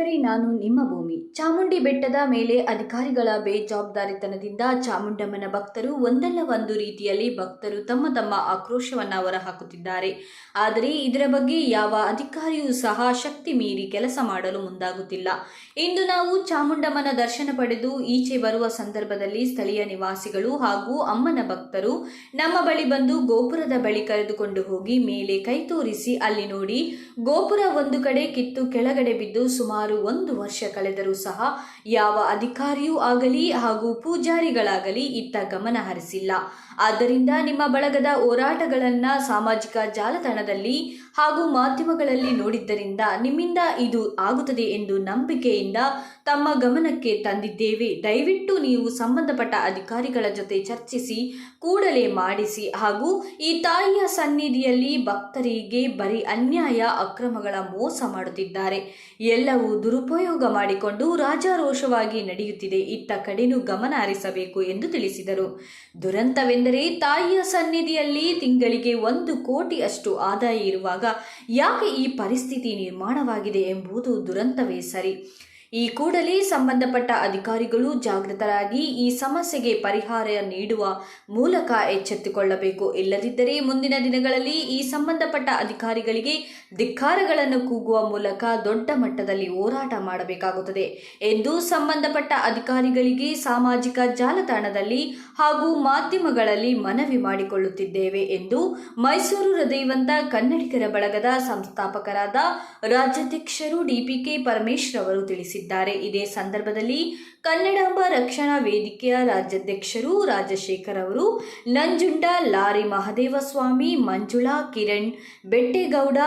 ನಾನು ನಿಮ್ಮ ಭೂಮಿ. ಚಾಮುಂಡಿ ಬೆಟ್ಟದ ಮೇಲೆ ಅಧಿಕಾರಿಗಳ ಬೇಜವಾಬ್ದಾರಿತನದಿಂದ ಚಾಮುಂಡಮ್ಮನ ಭಕ್ತರು ಒಂದಲ್ಲ ಒಂದು ರೀತಿಯಲ್ಲಿ ಭಕ್ತರು ತಮ್ಮ ತಮ್ಮ ಆಕ್ರೋಶವನ್ನು ಹೊರಹಾಕುತ್ತಿದ್ದಾರೆ. ಆದರೆ ಇದರ ಬಗ್ಗೆ ಯಾವ ಅಧಿಕಾರಿಯೂ ಸಹ ಶಕ್ತಿ ಮೀರಿ ಕೆಲಸ ಮಾಡಲು ಮುಂದಾಗುತ್ತಿಲ್ಲ. ಇಂದು ನಾವು ಚಾಮುಂಡಮ್ಮನ ದರ್ಶನ ಪಡೆದು ಈಚೆ ಬರುವ ಸಂದರ್ಭದಲ್ಲಿ ಸ್ಥಳೀಯ ನಿವಾಸಿಗಳು ಹಾಗೂ ಅಮ್ಮನ ಭಕ್ತರು ನಮ್ಮ ಬಳಿ ಬಂದು ಗೋಪುರದ ಬಳಿ ಕರೆದುಕೊಂಡು ಹೋಗಿ ಮೇಲೆ ಕೈ ತೋರಿಸಿ ಅಲ್ಲಿ ನೋಡಿ, ಗೋಪುರ ಒಂದು ಕಡೆ ಕಿತ್ತು ಕೆಳಗಡೆ ಬಿದ್ದು ಸುಮಾರು ಒಂದು ವರ್ಷ ಕಳೆದರೂ ಸಹ ಯಾವ ಅಧಿಕಾರಿಯೂ ಆಗಲಿ ಹಾಗೂ ಪೂಜಾರಿಗಳಾಗಲಿ ಇತ್ತ ಗಮನ ಹರಿಸಿಲ್ಲ. ಆದ್ದರಿಂದ ನಿಮ್ಮ ಬಳಗದ ಹೋರಾಟಗಳನ್ನ ಸಾಮಾಜಿಕ ಜಾಲತಾಣದಲ್ಲಿ ಹಾಗೂ ಮಾಧ್ಯಮಗಳಲ್ಲಿ ನೋಡಿದ್ದರಿಂದ ನಿಮ್ಮಿಂದ ಇದು ಆಗುತ್ತದೆ ಎಂದು ನಂಬಿಕೆಯಿಂದ ತಮ್ಮ ಗಮನಕ್ಕೆ ತಂದಿದ್ದೇವೆ. ದಯವಿಟ್ಟು ನೀವು ಸಂಬಂಧಪಟ್ಟ ಅಧಿಕಾರಿಗಳ ಜೊತೆ ಚರ್ಚಿಸಿ, ಕೂಡಲೇ ಮಾಡಿಸಿ ಹಾಗೂ ಈ ತಾಯಿಯ ಸನ್ನಿಧಿಯಲ್ಲಿ ಭಕ್ತರಿಗೆ ಬರೀ ಅನ್ಯಾಯ, ಅಕ್ರಮಗಳ ಮೋಸ ಮಾಡುತ್ತಿದ್ದಾರೆ. ಎಲ್ಲವೂ ದುರುಪಯೋಗ ಮಾಡಿಕೊಂಡು ರಾಜಾರೋಷವಾಗಿ ನಡೆಯುತ್ತಿದೆ. ಇತ್ತ ಕಡೆನೂ ಗಮನ ಹರಿಸಬೇಕು ಎಂದು ತಿಳಿಸಿದರು. ದುರಂತವೆಂದರೆ ತಾಯಿಯ ಸನ್ನಿಧಿಯಲ್ಲಿ ತಿಂಗಳಿಗೆ ಒಂದು ಕೋಟಿ ಅಷ್ಟು ಆದಾಯ ಇರುವಾಗ ಯಾಕೆ ಈ ಪರಿಸ್ಥಿತಿ ನಿರ್ಮಾಣವಾಗಿದೆ ಎಂಬುದು ದುರಂತವೇ ಸರಿ. ಈ ಕೂಡಲೇ ಸಂಬಂಧಪಟ್ಟ ಅಧಿಕಾರಿಗಳು ಜಾಗೃತರಾಗಿ ಈ ಸಮಸ್ಯೆಗೆ ಪರಿಹಾರ ನೀಡುವ ಮೂಲಕ ಎಚ್ಚೆತ್ತುಕೊಳ್ಳಬೇಕು. ಇಲ್ಲದಿದ್ದರೆ ಮುಂದಿನ ದಿನಗಳಲ್ಲಿ ಈ ಸಂಬಂಧಪಟ್ಟ ಅಧಿಕಾರಿಗಳಿಗೆ ಧಿಕ್ಕಾರಗಳನ್ನು ಕೂಗುವ ಮೂಲಕ ದೊಡ್ಡ ಮಟ್ಟದಲ್ಲಿ ಹೋರಾಟ ಮಾಡಬೇಕಾಗುತ್ತದೆ ಎಂದು ಸಂಬಂಧಪಟ್ಟ ಅಧಿಕಾರಿಗಳಿಗೆ ಸಾಮಾಜಿಕ ಜಾಲತಾಣದಲ್ಲಿ ಹಾಗೂ ಮಾಧ್ಯಮಗಳಲ್ಲಿ ಮನವಿ ಮಾಡಿಕೊಳ್ಳುತ್ತಿದ್ದೇವೆ ಎಂದು ಮೈಸೂರು ಹೃದಯವಂತ ಕನ್ನಡಿಗರ ಬಳಗದ ಸಂಸ್ಥಾಪಕರಾದ ರಾಜ್ಯಾಧ್ಯಕ್ಷರು ಡಿಪಿಕೆ ಪರಮೇಶ್ವರ್ ಅವರು ತಿಳಿಸಿದ್ದಾರೆ. ಇದೇ ಸಂದರ್ಭದಲ್ಲಿ ಕನ್ನಡಾಂಬ ರಕ್ಷಣಾ ವೇದಿಕೆಯ ರಾಜ್ಯಾಧ್ಯಕ್ಷರು ರಾಜಶೇಖರ್ ಅವರು, ನಂಜುಂಡ ಲಾರಿ ಮಹದೇವಸ್ವಾಮಿ, ಮಂಜುಳಾ ಕಿರಣ್, ಬೆಟ್ಟೇಗೌಡ,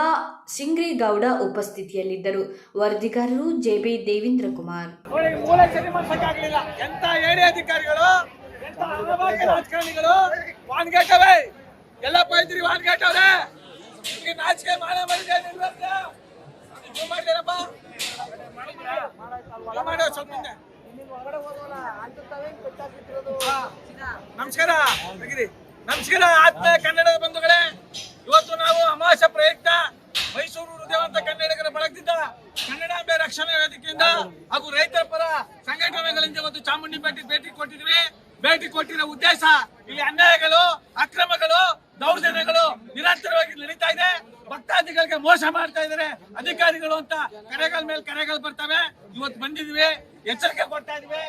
ಸಿಂಗ್ರೇಗೌಡ ಉಪಸ್ಥಿತಿಯಲ್ಲಿದ್ದರು. ವರದಿಗಾರರು ಜೆಬಿ ದೇವೇಂದ್ರ ಕುಮಾರ್ ಎಲ್ಲ ನಮಸ್ಕಾರ. ನಮಸ್ಕಾರ ಆತ್ಮ ಕನ್ನಡದ ಬಂಧುಗಳೇ. ಇವತ್ತು ನಾವು ಅಮಾಶ ಪ್ರಯುಕ್ತ ಮೈಸೂರು ಹೃದಯವಂತ ಕನ್ನಡಿಗರ ಬಳಗದಿಂದ ಕನ್ನಡಾಂಬೆ ರಕ್ಷಣಾ ವೇದಿಕೆಯಿಂದ ಹಾಗೂ ರೈತರ ಪರ ಸಂಘಟನೆಗಳಿಂದ ಇವತ್ತು ಚಾಮುಂಡಿ ಭೇಟಿ ಭೇಟಿ ಕೊಟ್ಟಿದ್ವಿ ಭೇಟಿ ಕೊಟ್ಟಿರೋ ಉದ್ದೇಶ ಇಲ್ಲಿ ಅನ್ಯಾಯಗಳು ಅಕ್ರಮಗಳು ದೌರ್ಜನ್ಯಗಳು ನಿರಂತರವಾಗಿ ನಡೀತಾ ಇದೆ ಭಕ್ತಾದಿಗಳಿಗೆ ಮೋಸ ಮಾಡ್ತಾ ಇದ್ರೆ ಅಧಿಕಾರಿಗಳು ಅಂತ ಕರೆಗಳ ಮೇಲೆ ಕರೆಗಳು ಬರ್ತವೆ. ಇವತ್ತು ಬಂದಿದ್ವಿ. ಎಚ್ಚರಿಕೆ ಕೊಡ್ತಾ ಇದ್ವಿ.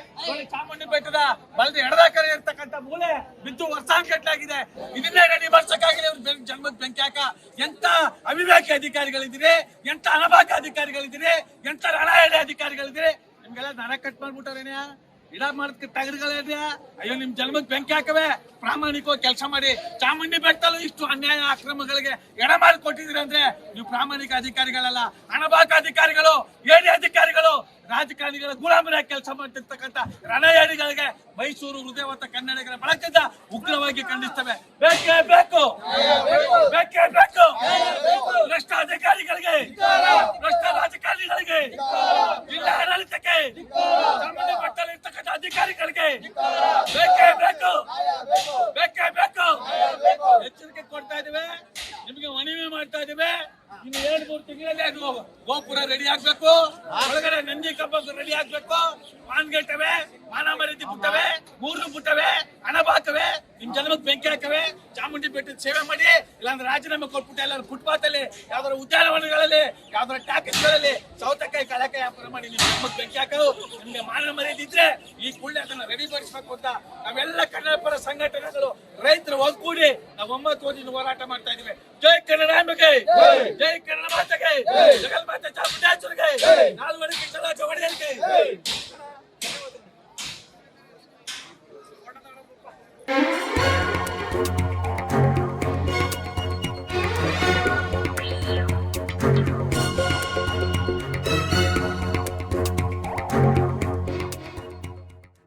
ಚಾಮುಂಡಿ ಬೆಟ್ಟದ ಬಲದ ಎಡದ ಕರೆ ಇರ್ತಕ್ಕಂಥ ಮೂಲೆ ಬಿದ್ದು ವರ್ಷಾನ್ಗಟ್ಲಾಗಿದೆ ಇದನ್ನೇ ರೆಡಿ ಮಾಡ್ಸಕ್ಕಾಗಿದೆ ಜನ್ಮದ ಬೆಂಕಿ ಹಾಕ. ಎಂತ ಅವಿವೇಕಿ ಅಧಿಕಾರಿಗಳಿದ್ದೀರಿ? ಎಂತ ಅನಭಾಕ ಅಧಿಕಾರಿಗಳಿದ್ದೀರಿ? ಎಂತ ರಣಹಳ್ಳಿ ಅಧಿಕಾರಿಗಳಿದ್ದೀರಿ? ನಿಮ್ಗೆಲ್ಲ ನರ ಕಟ್ ಮಾಡ್ಬಿಟ್ಟವ್ರೇನ್ಯಾ ಇಡ ಮಾಡಕ್ಕೆ ಟಗರುಗಳಿದೆ ಅಯ್ಯೋ, ನಿಮ್ ಜನ್ಮಕ್ ಬೆಂಕಿ ಹಾಕವೆ. ಪ್ರಾಮಾಣಿಕವಾಗಿ ಕೆಲಸ ಮಾಡಿ. ಚಾಮುಂಡಿ ಬೆಟ್ಟಲ್ಲೂ ಇಷ್ಟು ಅನ್ಯಾಯ ಅಕ್ರಮಗಳಿಗೆ ಎಡ ಮಾಡಿ ಕೊಟ್ಟಿದ್ದೀರಿ ಅಂದ್ರೆ ನೀವು ಪ್ರಾಮಾಣಿಕ ಅಧಿಕಾರಿಗಳಲ್ಲ. ಹಣಬಾಕ ಅಧಿಕಾರಿಗಳು, ಏಡಿ ಅಧಿಕಾರಿಗಳು, ರಾಜಕಾರಣಿಗಳ ಗುಲಾಮರಾಗಿ ಕೆಲಸ ಮಾಡ್ತಿರ್ತಕ್ಕಂಥ ರಣಯಾಡಿಗಳಿಗೆ ಮೈಸೂರು ಹೃದಯವಂತ ಕನ್ನಡಿಗರ ಬಳಕೆಯಿಂದ ಉಗ್ರವಾಗಿ ಖಂಡಿಸ್ತವೆ. ಬೇಕೇ ಬೇಕು. ಬೇಕೇ ಬೇಕು. ಭ್ರಷ್ಟ ಅಧಿಕಾರಿಗಳಿಗೆ, ಭ್ರಷ್ಟ ರಾಜಕಾರಣಿಗಳಿಗೆ, ಜಿಲ್ಲಾ ಆಡಳಿತಕ್ಕೆ ಚಾಮುಂಡಿ ಬೆಟ್ಟದಲ್ಲಿ ಇರ್ತಕ್ಕಂಥ ಅಧಿಕಾರಿಗಳಿಗೆ ಬೇಕೇ ಬೇಕು ಬೇಕೇ ಬೇಕು ಎಚ್ಚರಿಕೆ ಕೊಡ್ತಾ ಇದ್ದೇವೆ ನಿಮಗೆ ಮನವಿ ಮಾಡ್ತಾ ಇದೀವಿ ಇನ್ನು ಎರಡು, ಮೂರು ತಿಂಗಳಲ್ಲಿ ಅದು ಗೋಪುರ ರೆಡಿ ಆಗ್ಬೇಕು. ಒಳಗಡೆ ನಂದಿ ಕಬ್ಬ ರೆಡಿ ಆಗ್ಬೇಕು. ಮಾನ್ಗೆಟ್ಟವೆ ಮಾನ ಮರ್ಯಾದೆ ಬಿಟ್ಟವೆ ಮೂರು ಬಿಟ್ಟವೆ ಹಣ ಬಾಕವೆ ನಿಮ್ ಜನ್ಮಕ್ ಬೆಂಕಿ ಹಾಕವೆ, ಚಾಮುಂಡಿ ಬೆಟ್ಟದ ಸೇವೆ ಮಾಡಿ ಇಲ್ಲಾಂದ್ರೆ ರಾಜೀನಾಮೆ ಕೊಟ್ಬಿಟ್ಟು ಎಲ್ಲರೂ ಫುಟ್ಪಾತ್ ಅಲ್ಲಿ ಯಾವ್ದಾರ ಉದ್ಯಾನವನಗಳಲ್ಲಿ ಯಾವ್ದಾರ ಟ್ಯಾಕ್ಸ್ಗಳಲ್ಲಿ ಸೌತೆಕಾಯಿ ಕಳಕಾಯಿ ವ್ಯಾಪಾರ ಮಾಡಿ ನಿಮ್ಮ ಬೆಂಕಿ ಹಾಕೋ ನಿಮ್ಗೆ ಮಾನ ಮರ್ಯಾದೆ ಇದ್ರೆ ಈ ಕೂಡಲೇ ಅದನ್ನ ರೆಡಿ ಪಡಿಸ್ಬೇಕು ಅಂತ ನಾವೆಲ್ಲ ಕನ್ನಡ ಪರ ಸಂಘಟನೆಗಳು ರೈತರು ಒಗ್ಗೂಡಿ ನಾವು ಒಂಬತ್ತು ದಿನ ಹೋರಾಟ ಮಾಡ್ತಾ ಇದೀವಿ ಜೈ ಕನ್ನಡ ಜೈ! ಕನ್ನಡ ಮಾತೆಗೆ! ಜಗಲ್ ಮಾತೆ ಚಾಮುಂಡೇಶ್ವರಿಗೆ! ಒಡೆಯರಿಗೆ